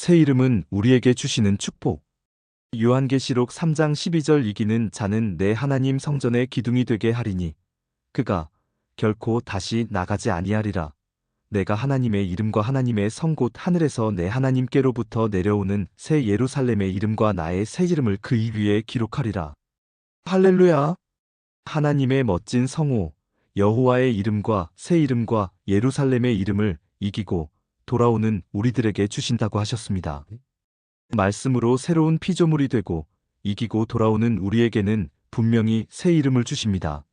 새 이름은 우리에게 주시는 축복. 요한계시록 3장 12절 이기는 자는 내 하나님 성전의 기둥이 되게 하리니 그가 결코 다시 나가지 아니하리라. 내가 하나님의 이름과 하나님의 성곧 하늘에서 내 하나님께로부터 내려오는 새 예루살렘의 이름과 나의 새 이름을 그이 위에 기록하리라. 할렐루야! 하나님의 멋진 성호, 여호와의 이름과 새 이름과 예루살렘의 이름을 이기고 돌아오는 우리들에게 주신다고 하셨습니다. 말씀으로 새로운 피조물이 되고 이기고 돌아오는 우리에게는 분명히 새 이름을 주십니다.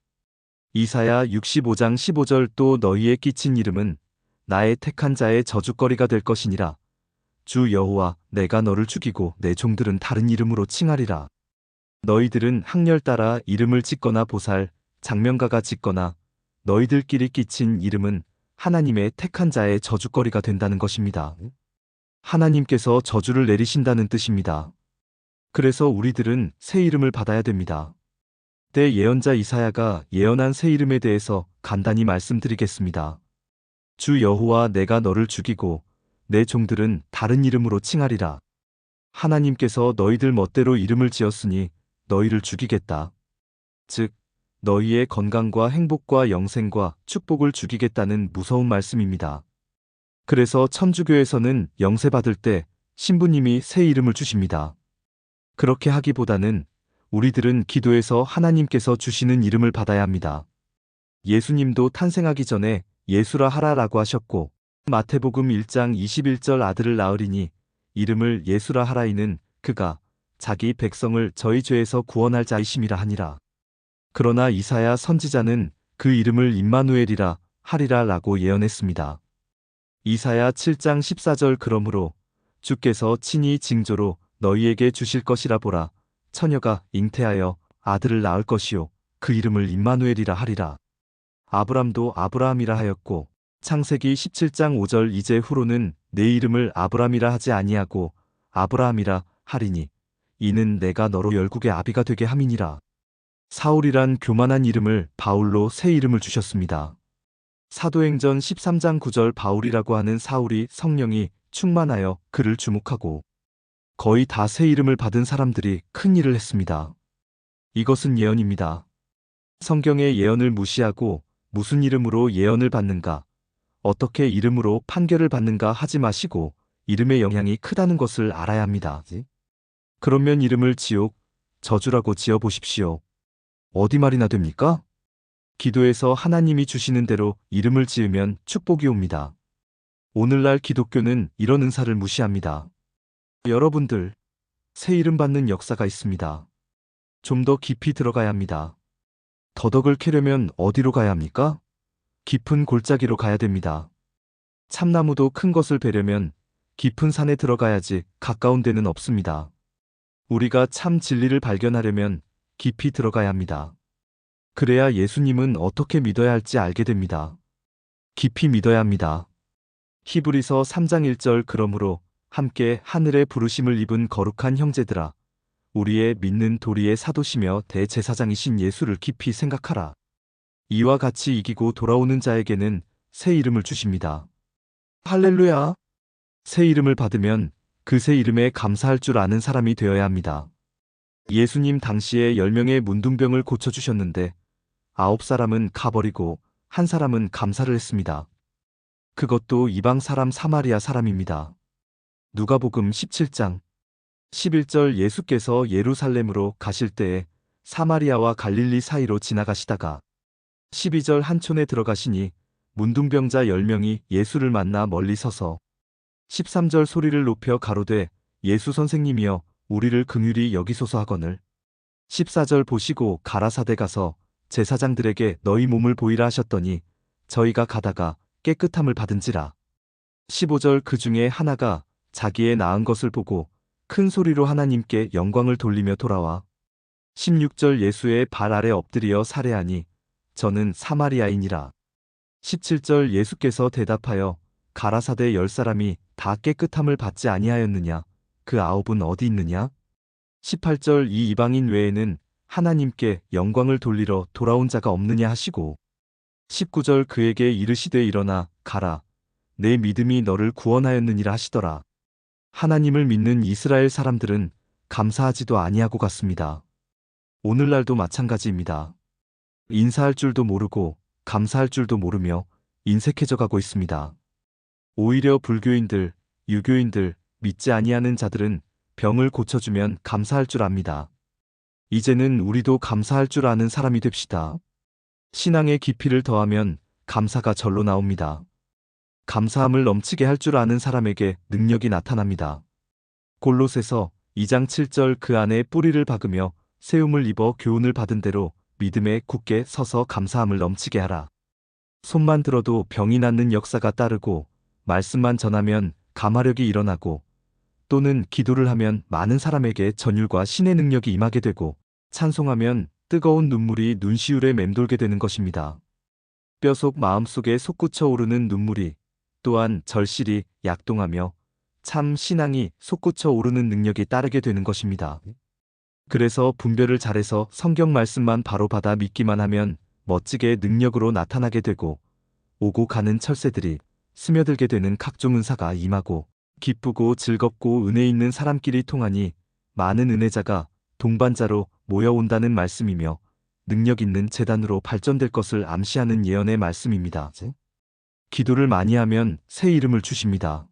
이사야 65장 15절 또 너희에 끼친 이름은 나의 택한 자의 저주거리가 될 것이니라. 주 여호와 내가 너를 죽이고 내 종들은 다른 이름으로 칭하리라. 너희들은 학렬 따라 이름을 짓거나 보살, 장명가가 짓거나 너희들끼리 끼친 이름은 하나님의 택한 자의 저주거리가 된다는 것입니다. 하나님께서 저주를 내리신다는 뜻입니다. 그래서 우리들은 새 이름을 받아야 됩니다. 때 예언자 이사야가 예언한 새 이름에 대해서 간단히 말씀드리겠습니다. 주 여호와 내가 너를 죽이고 내 종들은 다른 이름으로 칭하리라. 하나님께서 너희들 멋대로 이름을 지었으니 너희를 죽이겠다. 즉, 너희의 건강과 행복과 영생과 축복을 죽이겠다는 무서운 말씀입니다. 그래서 천주교에서는 영세 받을 때 신부님이 새 이름을 주십니다. 그렇게 하기보다는 우리들은 기도에서 하나님께서 주시는 이름을 받아야 합니다. 예수님도 탄생하기 전에 예수라 하라라고 하셨고 마태복음 1장 21절 아들을 낳으리니 이름을 예수라 하라이는 그가 자기 백성을 저희 죄에서 구원할 자이심이라 하니라. 그러나 이사야 선지자는 그 이름을 임마누엘이라 하리라 라고 예언했습니다. 이사야 7장 14절 그러므로 주께서 친히 징조로 너희에게 주실 것이라 보라 처녀가 잉태하여 아들을 낳을 것이요 그 이름을 임마누엘이라 하리라. 아브람도 아브라함이라 하였고 창세기 17장 5절 이제 후로는 내 이름을 아브람이라 하지 아니하고 아브라함이라 하리니 이는 내가 너로 열국의 아비가 되게 함이니라. 사울이란 교만한 이름을 바울로 새 이름을 주셨습니다. 사도행전 13장 9절 바울이라고 하는 사울이 성령이 충만하여 그를 주목하고 거의 다 새 이름을 받은 사람들이 큰 일을 했습니다. 이것은 예언입니다. 성경의 예언을 무시하고 무슨 이름으로 예언을 받는가, 어떻게 이름으로 판결을 받는가 하지 마시고 이름의 영향이 크다는 것을 알아야 합니다. 그러면 이름을 지옥, 저주라고 지어 보십시오. 어디 말이나 됩니까? 기도에서 하나님이 주시는 대로 이름을 지으면 축복이 옵니다. 오늘날 기독교는 이런 은사를 무시합니다. 여러분들, 새 이름 받는 역사가 있습니다. 좀 더 깊이 들어가야 합니다. 더덕을 캐려면 어디로 가야 합니까? 깊은 골짜기로 가야 됩니다. 참나무도 큰 것을 베려면 깊은 산에 들어가야지 가까운 데는 없습니다. 우리가 참 진리를 발견하려면 깊이 들어가야 합니다. 그래야 예수님은 어떻게 믿어야 할지 알게 됩니다. 깊이 믿어야 합니다. 히브리서 3장 1절 그러므로 함께 하늘의 부르심을 입은 거룩한 형제들아 우리의 믿는 도리의 사도시며 대제사장이신 예수를 깊이 생각하라. 이와 같이 이기고 돌아오는 자에게는 새 이름을 주십니다. 할렐루야! 새 이름을 받으면 그 새 이름에 감사할 줄 아는 사람이 되어야 합니다. 예수님 당시에 10명의 문둥병을 고쳐주셨는데 아홉 사람은 가버리고 한 사람은 감사를 했습니다. 그것도 이방 사람 사마리아 사람입니다. 누가복음 17장 11절 예수께서 예루살렘으로 가실 때에 사마리아와 갈릴리 사이로 지나가시다가 12절 한촌에 들어가시니 문둥병자 10명이 예수를 만나 멀리 서서 13절 소리를 높여 가로되 예수 선생님이여 우리를 긍휼히 여기소서 하거늘. 14절 보시고 가라사대 가서 제사장들에게 너희 몸을 보이라 하셨더니 저희가 가다가 깨끗함을 받은지라. 15절 그 중에 하나가 자기의 나은 것을 보고 큰 소리로 하나님께 영광을 돌리며 돌아와. 16절 예수의 발 아래 엎드려 살해하니 저는 사마리아인이라. 17절 예수께서 대답하여 가라사대 열 사람이 다 깨끗함을 받지 아니하였느냐 그 아홉은 어디 있느냐 18절 이 이방인 외에는 하나님께 영광을 돌리러 돌아온 자가 없느냐 하시고 19절 그에게 이르시되 일어나 가라 내 믿음이 너를 구원하였느니라 하시더라 하나님을 믿는 이스라엘 사람들은 감사하지도 아니하고 갔습니다. 오늘날도 마찬가지입니다. 인사할 줄도 모르고 감사할 줄도 모르며 인색해져 가고 있습니다. 오히려 불교인들, 유교인들, 믿지 아니하는 자들은 병을 고쳐주면 감사할 줄 압니다. 이제는 우리도 감사할 줄 아는 사람이 됩시다. 신앙의 깊이를 더하면 감사가 절로 나옵니다. 감사함을 넘치게 할 줄 아는 사람에게 능력이 나타납니다. 골로새서 2장 7절 그 안에 뿌리를 박으며 세움을 입어 교훈을 받은 대로 믿음에 굳게 서서 감사함을 넘치게 하라. 손만 들어도 병이 낫는 역사가 따르고 말씀만 전하면 감화력이 일어나고 또는 기도를 하면 많은 사람에게 전율과 신의 능력이 임하게 되고 찬송하면 뜨거운 눈물이 눈시울에 맴돌게 되는 것입니다. 뼈속 마음속에 솟구쳐 오르는 눈물이 또한 절실히 약동하며 참 신앙이 솟구쳐 오르는 능력이 따르게 되는 것입니다. 그래서 분별을 잘해서 성경 말씀만 바로 받아 믿기만 하면 멋지게 능력으로 나타나게 되고 오고 가는 철새들이 스며들게 되는 각종 은사가 임하고 기쁘고 즐겁고 은혜 있는 사람끼리 통하니 많은 은혜자가 동반자로 모여온다는 말씀이며 능력 있는 재단으로 발전될 것을 암시하는 예언의 말씀입니다. 기도를 많이 하면 새 이름을 주십니다.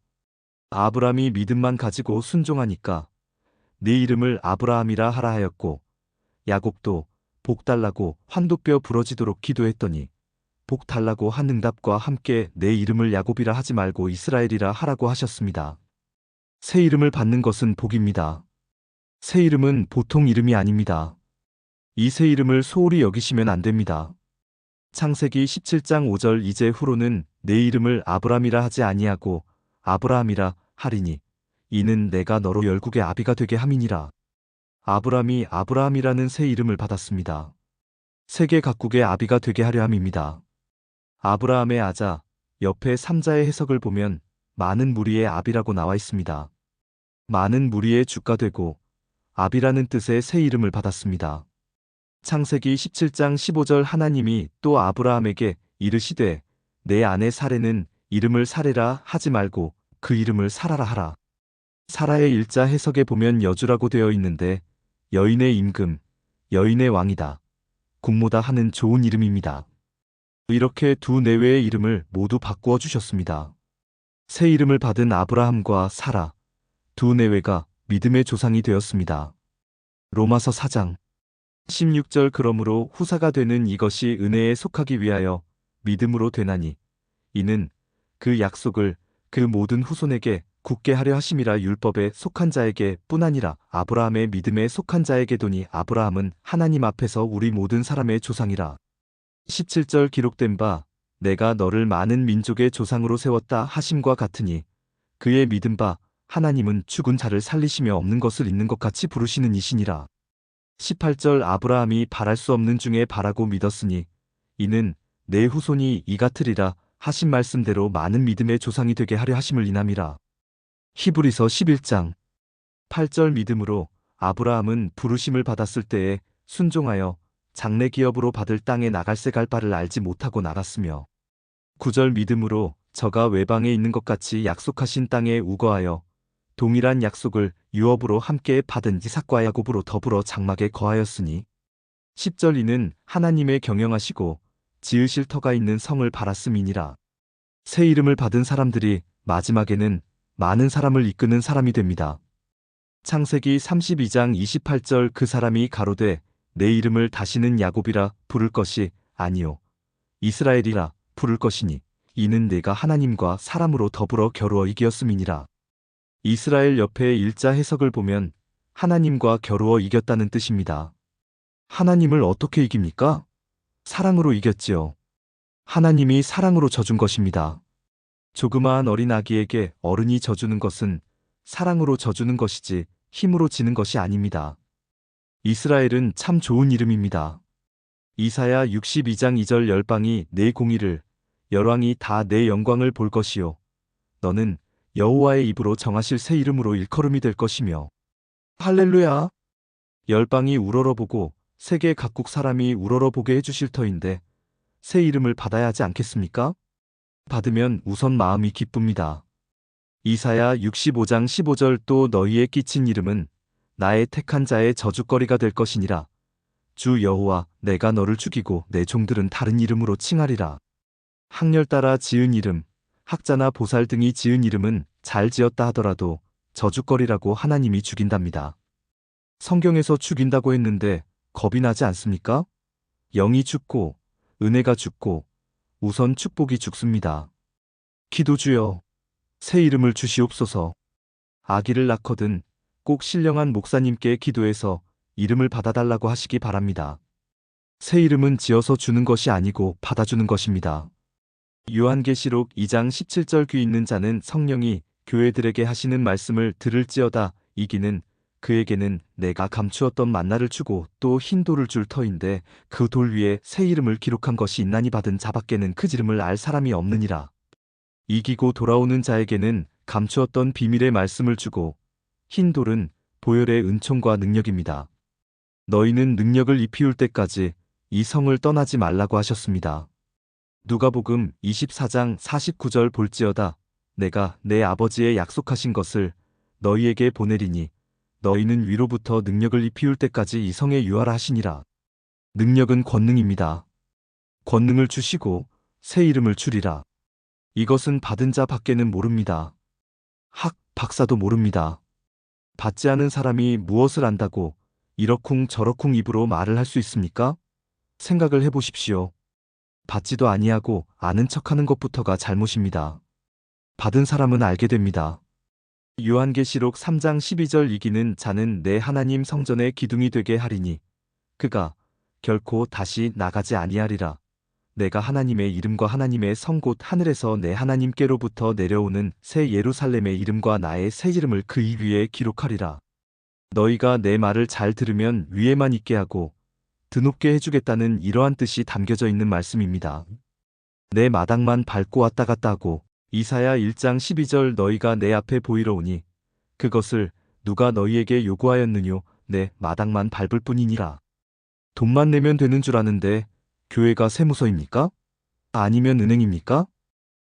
아브람이 믿음만 가지고 순종하니까 네 이름을 아브라함이라 하라 하였고 야곱도 복 달라고 환도뼈 부러지도록 기도했더니 복 달라고 한 응답과 함께 내 이름을 야곱이라 하지 말고 이스라엘이라 하라고 하셨습니다. 새 이름을 받는 것은 복입니다. 새 이름은 보통 이름이 아닙니다. 이 새 이름을 소홀히 여기시면 안 됩니다. 창세기 17장 5절 이제 후로는 내 이름을 아브람이라 하지 아니하고 아브라함이라 하리니 이는 내가 너로 열국의 아비가 되게 함이니라. 아브람이 아브라함이라는 새 이름을 받았습니다. 세계 각국의 아비가 되게 하려 함입니다. 아브라함의 아자 옆에 삼자의 해석을 보면 많은 무리의 아비라고 나와 있습니다. 많은 무리의 주가 되고 아비라는 뜻의 새 이름을 받았습니다. 창세기 17장 15절 하나님이 또 아브라함에게 이르시되 내 아내 사례는 이름을 사례라 하지 말고 그 이름을 사라라 하라. 사라의 일자 해석에 보면 여주라고 되어 있는데 여인의 임금, 여인의 왕이다. 국모다 하는 좋은 이름입니다. 이렇게 두 내외의 이름을 모두 바꾸어 주셨습니다. 새 이름을 받은 아브라함과 사라, 두 내외가 믿음의 조상이 되었습니다. 로마서 4장 16절 그러므로 후사가 되는 이것이 은혜에 속하기 위하여 믿음으로 되나니 이는 그 약속을 그 모든 후손에게 굳게 하려 하심이라 율법에 속한 자에게 뿐 아니라 아브라함의 믿음에 속한 자에게도니 아브라함은 하나님 앞에서 우리 모든 사람의 조상이라. 17절 기록된 바 내가 너를 많은 민족의 조상으로 세웠다 하심과 같으니 그의 믿은 바 하나님은 죽은 자를 살리시며 없는 것을 있는 것 같이 부르시는 이시니라. 18절 아브라함이 바랄 수 없는 중에 바라고 믿었으니 이는 내 후손이 이 같으리라 하신 말씀대로 많은 믿음의 조상이 되게 하려 하심을 인함이라. 히브리서 11장 8절 믿음으로 아브라함은 부르심을 받았을 때에 순종하여 장래 기업으로 받을 땅에 나갈새 갈 바를 알지 못하고 나갔으며 9절 믿음으로 저가 외방에 있는 것 같이 약속하신 땅에 우거하여 동일한 약속을 유업으로 함께 받은 이삭과 야곱으로 더불어 장막에 거하였으니 10절 이는 하나님의 경영하시고 지으실 터가 있는 성을 바랐음이니라. 새 이름을 받은 사람들이 마지막에는 많은 사람을 이끄는 사람이 됩니다. 창세기 32장 28절 그 사람이 가로되 내 이름을 다시는 야곱이라 부를 것이 아니요 이스라엘이라 부를 것이니 이는 내가 하나님과 사람으로 더불어 겨루어 이겼음이니라. 이스라엘 옆에 일자 해석을 보면 하나님과 겨루어 이겼다는 뜻입니다. 하나님을 어떻게 이깁니까? 사랑으로 이겼지요. 하나님이 사랑으로 져준 것입니다. 조그마한 어린 아기에게 어른이 져주는 것은 사랑으로 져주는 것이지 힘으로 지는 것이 아닙니다. 이스라엘은 참 좋은 이름입니다. 이사야 62장 2절 열방이 내 공의를 열왕이 다 내 영광을 볼 것이요 너는 여호와의 입으로 정하실 새 이름으로 일컬음이 될 것이며 할렐루야 열방이 우러러보고 세계 각국 사람이 우러러보게 해주실 터인데 새 이름을 받아야 하지 않겠습니까? 받으면 우선 마음이 기쁩니다. 이사야 65장 15절 또 너희의 끼친 이름은 나의 택한 자의 저주거리가 될 것이니라. 주 여호와 내가 너를 죽이고 내 종들은 다른 이름으로 칭하리라. 학렬 따라 지은 이름, 학자나 보살 등이 지은 이름은 잘 지었다 하더라도 저주거리라고 하나님이 죽인답니다. 성경에서 죽인다고 했는데 겁이 나지 않습니까? 영이 죽고 은혜가 죽고 우선 축복이 죽습니다. 기도 주여 새 이름을 주시옵소서. 아기를 낳거든 꼭 신령한 목사님께 기도해서 이름을 받아달라고 하시기 바랍니다. 새 이름은 지어서 주는 것이 아니고 받아주는 것입니다. 요한계시록 2장 17절 귀 있는 자는 성령이 교회들에게 하시는 말씀을 들을지어다 이기는 그에게는 내가 감추었던 만나를 주고 또 흰 돌을 줄 터인데 그 돌 위에 새 이름을 기록한 것이 있나니 받은 자밖에는 그 이름을 알 사람이 없느니라. 이기고 돌아오는 자에게는 감추었던 비밀의 말씀을 주고 흰 돌은 보혈의 은총과 능력입니다. 너희는 능력을 입히울 때까지 이 성을 떠나지 말라고 하셨습니다. 누가복음 24장 49절 볼지어다 내가 내 아버지의 약속하신 것을 너희에게 보내리니 너희는 위로부터 능력을 입히울 때까지 이 성에 유하라 하시니라. 능력은 권능입니다. 권능을 주시고 새 이름을 주리라. 이것은 받은 자 밖에는 모릅니다. 학, 박사도 모릅니다. 받지 않은 사람이 무엇을 안다고 이러쿵 저러쿵 입으로 말을 할 수 있습니까? 생각을 해보십시오. 받지도 아니하고 아는 척하는 것부터가 잘못입니다. 받은 사람은 알게 됩니다. 요한계시록 3장 12절 이기는 자는 내 하나님 성전의 기둥이 되게 하리니 그가 결코 다시 나가지 아니하리라. 내가 하나님의 이름과 하나님의 성 곧 하늘에서 내 하나님께로부터 내려오는 새 예루살렘의 이름과 나의 새 이름을 그이 위에 기록하리라. 너희가 내 말을 잘 들으면 위에만 있게 하고 드높게 해주겠다는 이러한 뜻이 담겨져 있는 말씀입니다. 내 마당만 밟고 왔다 갔다 하고 이사야 1장 12절 너희가 내 앞에 보이러 오니 그것을 누가 너희에게 요구하였느뇨 내 마당만 밟을 뿐이니라. 돈만 내면 되는 줄 아는데 교회가 세무서입니까? 아니면 은행입니까?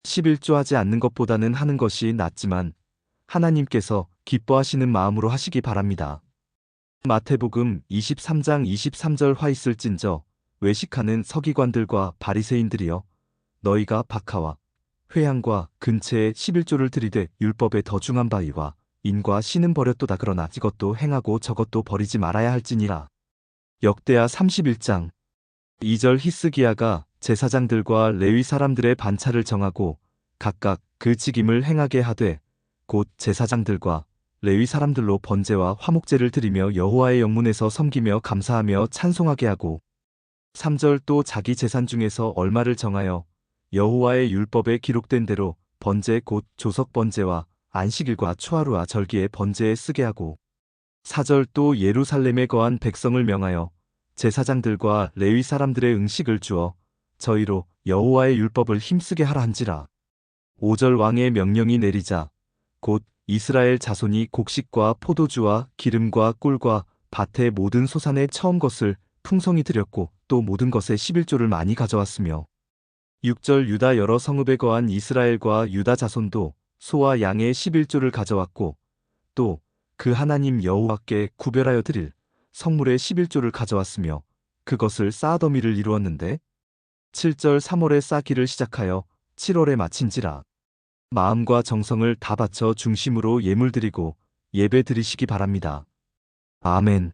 11조 하지 않는 것보다는 하는 것이 낫지만 하나님께서 기뻐하시는 마음으로 하시기 바랍니다. 마태복음 23장 23절 화 있을진저 외식하는 서기관들과 바리새인들이여 너희가 박하와 회양과 근처에 11조를 들이되 율법에 더 중한 바위와 인과 신은 버렸도다 그러나 이것도 행하고 저것도 버리지 말아야 할지니라. 역대하 31장 2절 히스기야가 제사장들과 레위 사람들의 반차를 정하고 각각 그 직임을 행하게 하되 곧 제사장들과 레위 사람들로 번제와 화목제를 드리며 여호와의 영문에서 섬기며 감사하며 찬송하게 하고 3절 또 자기 재산 중에서 얼마를 정하여 여호와의 율법에 기록된 대로 번제 곧 조석 번제와 안식일과 초하루와 절기에 번제에 쓰게 하고 4절 또 예루살렘에 거한 백성을 명하여 제사장들과 레위 사람들의 응식을 주어 저희로 여호와의 율법을 힘쓰게 하라 한지라. 5절 왕의 명령이 내리자 곧 이스라엘 자손이 곡식과 포도주와 기름과 꿀과 밭의 모든 소산의 처음 것을 풍성히 드렸고 또 모든 것의 11조를 많이 가져왔으며. 6절 유다 여러 성읍에 거한 이스라엘과 유다 자손도 소와 양의 11조를 가져왔고 또 그 하나님 여호와께 구별하여 드릴 성물의 11조를 가져왔으며 그것을 쌓아더미를 이루었는데 7절 3월에 쌓기를 시작하여 7월에 마친지라 마음과 정성을 다 바쳐 중심으로 예물 드리고 예배 드리시기 바랍니다. 아멘.